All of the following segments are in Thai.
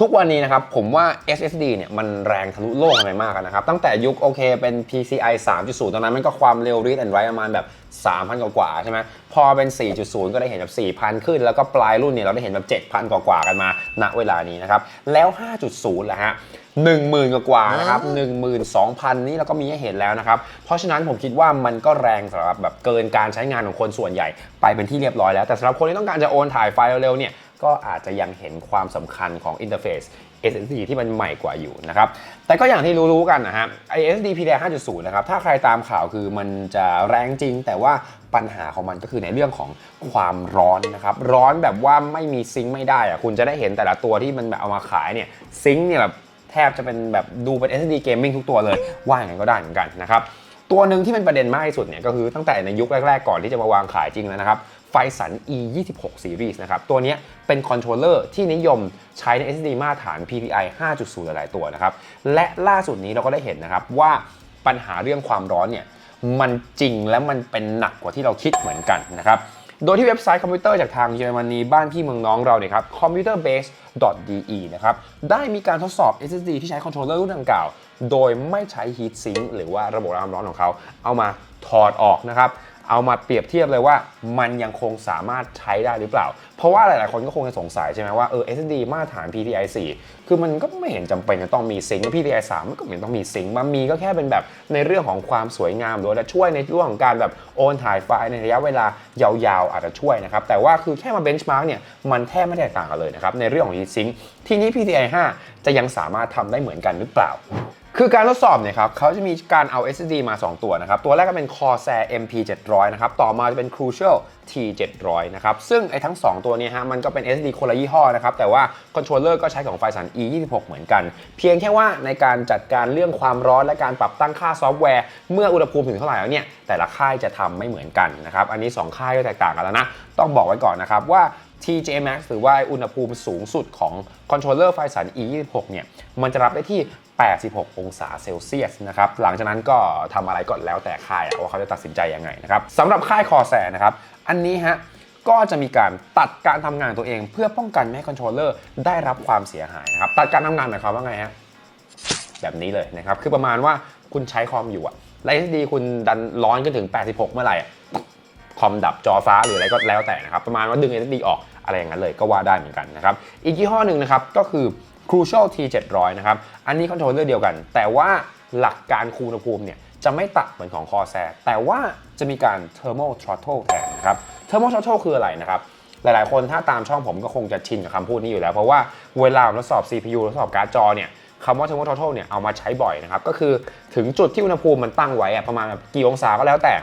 ทุกวันนี้นะครับผมว่า SSD เนี่ยมันแรงทะลุโลกอะไรมากอะนะครับ ตั้งแต่ยุคโอเคเป็น PCI 3.0 ตอนนั้นมันก็ความเร็ว read and write ประมาณแบบ 3,000 กว่าๆใช่ไหมพอเป็น 4.0 ก็ได้เห็นแบบ 4,000 ขึ้น แล้วก็ปลายรุ่นเนี่ยเราได้เห็นแบบ 7,000 กว่าๆกันมาณเวลานี้นะครับ แล้ว 5.0แหละฮะ10,000 กว่าๆนะครับ12,000 นี่เราก็มีให้เห็นแล้วนะครับ เพราะฉะนั้นผมคิดว่ามันก็แรงสำหรับแบบเกินการใช้งานของคนส่วนใหญ่ ไปเป็นที่เรียบร้อยแล้วแต่สำหรับคนที่ต้องการจะโอนถ่ายไฟล์เร็วๆเนี่ย ก็อาจจะยังเห็นความสำคัญของอินเทอร์เฟซ SSD ที่มันใหม่กว่าอยู่นะครับ แต่ก็อย่างที่รู้ๆกันนะฮะไอ SSD PCIe 5.0 นะครับ ถ้าใครตามข่าวคือมันจะแรงจริง แต่ว่าปัญหาของมันก็คือในเรื่องของความร้อนนะครับ ร้อนแบบว่าไม่มีซิงค์ไม่ได้อะคุณจะได้เห็นแต่ละตัวที่มันแบบเอามาขายเนี่ยซิงค์เนี่ยแบบแทบจะเป็นแบบดูเป็น SSD Gaming ทุกตัวเลย ว่าอย่างนั้นก็ได้เหมือนกันนะครับ ตัวหนึ่งที่เป็นประเด็นมากที่สุดเนี่ยก็คือตั้งแต่ในยุคแรกๆก่อนที่จะมาวางขายจริงแล้วนะครับไฟสัน e 2 6 series นะครับ ตัวนี้เป็นคอนโทรลเลอร์ที่นิยมใช้ใน SSD มาตรฐาน PPI 5.0 หลายๆตัวนะครับ และล่าสุดนี้เราก็ได้เห็นนะครับว่าปัญหาเรื่องความร้อนเนี่ยมันจริงและมันเป็นหนักกว่าที่เราคิดเหมือนกันนะครับ โดยที่เว็บไซต์คอมพิวเตอร์จากทางเยอรมนีบ้านพี่เมืองน้องเราเนี่ยครับ computerbase.de นะครับ ได้มีการทดสอบ SSD ที่ใช้คอนโทรลเลอร์รุ่นดังกล่าว โดยไม่ใช้ heat sink หรือว่าระบบระบายความร้อนของเขา เอามาถอดออกนะครับ เอามาเปรียบเทียบเลยว่ามันยังคงสามารถใช้ได้หรือเปล่า เพราะว่าหลายๆ คนก็คงจะสงสัยใช่ไหมว่าเออ SSD มาตรฐาน PCI 4คือมันก็ไม่เห็นจำเป็นจะต้องมีซิงค์ PCI 3มันก็ไม่เห็นต้องมีซิงค์มันมีก็แค่เป็นแบบในเรื่องของความสวยงามหรือว่าจะช่วยในเรื่องของการแบบโอนถ่ายไฟล์ในระยะเวลายาวๆ อาจจะช่วยนะครับ แต่ว่าคือแค่มาเบนช์มาร์กเนี่ยมันแทบไม่แตกต่างกันเลยนะครับในเรื่องของ heat sink ทีนี้ PCI 5จะยังสามารถทำได้เหมือนกันหรือเปล่า คือการทดสอบเนี่ยครับเขาจะมีการเอา SSD มา 2 ตัวนะครับ ตัวแรกก็เป็น Corsair MP 700นะครับ ต่อมาจะเป็น Crucial T 700นะครับ ซึ่งไอ้ทั้ง 2 ตัวเนี้ฮะ มันก็เป็น SSD คนละยี่ห้อนะครับ แต่ว่าคอนโทรลเลอร์ก็ใช้ของไฟสัน E 26เหมือนกัน เพียงแค่ว่าในการจัดการเรื่องความร้อนและการปรับตั้งค่าซอฟต์แวร์ เมื่ออุณหภูมิถึงเท่าไหร่แล้วเนี่ย แต่ละค่ายจะทำไม่เหมือนกันนะครับ อันนี้ 2 ค่ายก็แตกต่างกันแล้วนะ ต้องบอกไว้ก่อนนะครับว่า TJ Max หรือว่าอุณหภูมิสูงสุดของคอนโทรลเลอร์ไฟสัน E26 เนี่ย มันจะรับได้ที่ 86 องศาเซลเซียสนะครับ หลังจากนั้นก็ทำอะไรก่อนแล้วแต่ค่ายว่าเขาจะตัดสินใจยังไงนะครับสำหรับค่ายคอแสนะครับ อันนี้ฮะก็จะมีการตัดการทำงานตัวเอง เพื่อป้องกันไม่ให้คอนโทรลเลอร์ได้รับความเสียหายนะครับ ตัดการทำงานหมายความว่าไงฮะแบบนี้เลยนะครับ คือประมาณว่าคุณใช้คอมอยู่อะแล้ว SSD คุณดันร้อนขึ้นถึง 86 เมื่อไหร่คอมดับจอฟ้าหรืออะไรก็แล้วแต่นะครับ ประมาณว่าดึง SSD ออกอะไรอย่างนั้นเลยก็ว่าได้เหมือนกันนะครับ อีกยี่ห้อหนึ่งนะครับก็คือ Crucial T 700นะครับ อันนี้คอนโทรลเลอร์เดียวกัน แต่ว่าหลักการคูณอุณหภูมิเนี่ยจะไม่ตัดเหมือนของ Corsair แต่ว่าจะมีการ Thermal Throttle แทนนะครับ Thermal Throttle คืออะไรนะครับ หลายๆ คนถ้าตามช่องผมก็คงจะชินกับคำพูดนี้อยู่แล้ว เพราะว่าเวลาทดสอบ CPU ทดสอบการ์ดจอเนี่ยคำว่า thermal throttle เนี่ยเอามาใช้บ่อยนะครับ ก็คือถึงจุดที่อุณหภูมิมันตั้งไว้ประมาณกี่องศาก็แล้วแต่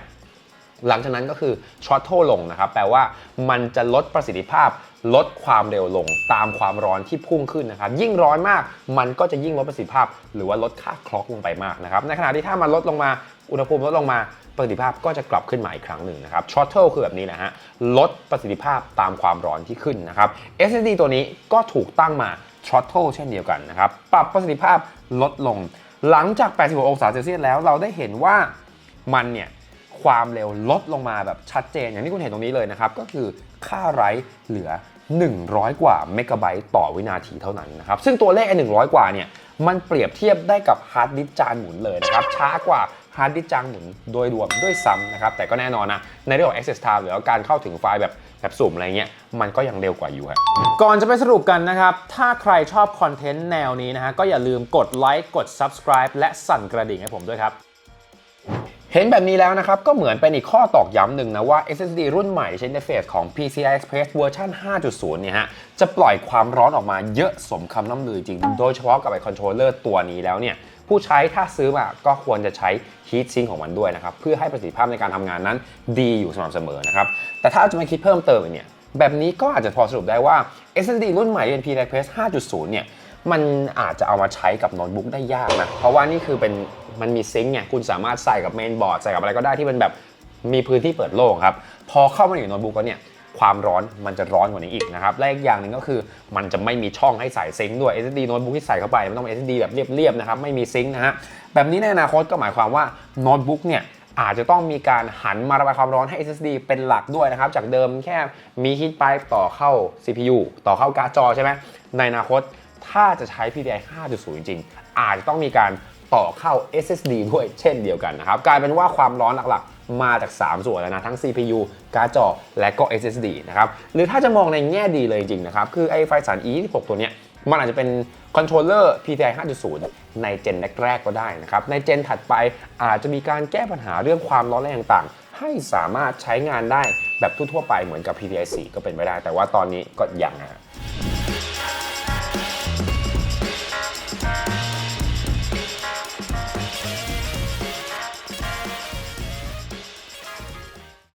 หลังจากนั้นก็คือ throttle ลงนะครับ แปลว่ามันจะลดประสิทธิภาพ ลดความเร็วลง ตามความร้อนที่พุ่งขึ้นนะครับ ยิ่งร้อนมาก มันก็จะยิ่งลดประสิทธิภาพ หรือว่าลดค่าคล็อกลงไปมากนะครับ ในขณะที่ถ้ามันลดลงมา อุณหภูมิลดลงมา ประสิทธิภาพก็จะกลับขึ้นมาอีกครั้งหนึ่งนะครับ throttle คือแบบนี้แหละฮะ ลดประสิทธิภาพตามความร้อนที่ขึ้นนะครับ SSD ตัวนี้ก็ถูกตั้งมา throttle เช่นเดียวกันนะครับ ปรับประสิทธิภาพลดลง หลังจาก 86 องศาเซลเซียสแล้วเราได้เห็นว่ามันเนี่ย ความเร็วลดลงมาแบบชัดเจน อย่างที่คุณเห็นตรงนี้เลยนะครับ ก็คือค่าไร้เหลือ 100 กว่าเมกะไบต์ต่อวินาทีเท่านั้นนะครับ ซึ่งตัวเลขไอ้100 กว่าเนี่ยมันเปรียบเทียบได้กับฮาร์ดดิสก์จานหมุนเลยนะครับช้ากว่าฮาร์ดดิสก์จานหมุนโดยรวมด้วยซ้ำนะครับ แต่ก็แน่นอนนะ ในเรื่องของ access time หรือว่าการเข้าถึงไฟล์แบบแบบสุ่มอะไรเงี้ยมันก็ยังเร็วกว่าอยู่ครับก่อนจะไปสรุปกันนะครับ ถ้าใครชอบคอนเทนต์แนวนี้นะฮะก็อย่าลืมกดไลค์กด Subscribe และสั่นกระดิ่งให้ผมด้วยครับ เห็นแบบนี้แล้วนะครับ ก็เหมือนเป็นอีกข้อตอกย้ำหนึ่งนะว่า SSD รุ่นใหม่ใช้ในเฟสของ PCI Express เวอร์ชัน5.0 เนี่ยฮะ จะปล่อยความร้อนออกมาเยอะสมคำน้ำลือจริง โดยเฉพาะกับไอคอนโทรลเลอร์ตัวนี้แล้วเนี่ย ผู้ใช้ถ้าซื้อมาก็ควรจะใช้ Heat Sink ของมันด้วยนะครับ เพื่อให้ประสิทธิภาพในการทำงานนั้นดีอยู่สม่ำเสมอนะครับ แต่ถ้าจะมาคิดเพิ่มเติมเนี่ย แบบนี้ก็อาจจะพอสรุปได้ว่า SSD รุ่นใหม่เป็น PCI Express 5.0 เนี่ย มันอาจจะเอามาใช้กับโน้ตบุ๊กได้ยากนะ เพราะว่านี่คือเป็น มันมีซิงค์ไงคุณสามารถใส่กับเมนบอร์ดใส่กับอะไรก็ได้ที่เป็นแบบมีพื้นที่เปิดโล่งครับ พอเข้ามาอยู่โน้ตบุ๊กแล้วเนี่ยความร้อนมันจะร้อนกว่านี้อีกนะครับ และอีกอย่างหนึ่งก็คือมันจะไม่มีช่องให้ใส่ซิงค์ด้วย SSD โน้ตบุ๊กที่ใส่เข้าไป มันต้องเป็น SSD แบบเรียบๆนะครับ ไม่มีซิงค์นะฮะ แบบนี้ในอนาคตก็หมายความว่าโน้ตบุ๊กเนี่ยอาจจะต้องมีการหันมาระบายความร้อนให้ SSD เป็นหลักด้วยนะครับ จากเดิมแค่มีฮีทไปต่อเข้า CPU ต่อเข้าการ์ดจอใช่ไหมในอนาคตถ้าจะใช้ PCI 5.0 จริงๆอาจจะต้องมีการ ต่อเข้า SSD ด้วยเช่นเดียวกันนะครับ กลายเป็นว่าความร้อนหลักๆ มาจาก 3 ส่วนแล้วนะ ทั้ง CPU การ์ดจอ และก็ SSD นะครับ หรือถ้าจะมองในแง่ดีเลยจริงๆนะครับ คือไอ้ไฟสาร E26 ตัวเนี้ยมันอาจจะเป็นคอนโทรลเลอร์ PCI 5.0 ในเจนแรกๆก็ได้นะครับ ในเจนถัดไปอาจจะมีการแก้ปัญหาเรื่องความร้อนแรงต่างๆ ให้สามารถใช้งานได้แบบทั่วๆไปเหมือนกับ PCI 4ก็เป็นไปได้ แต่ว่าตอนนี้ก็ยังนะ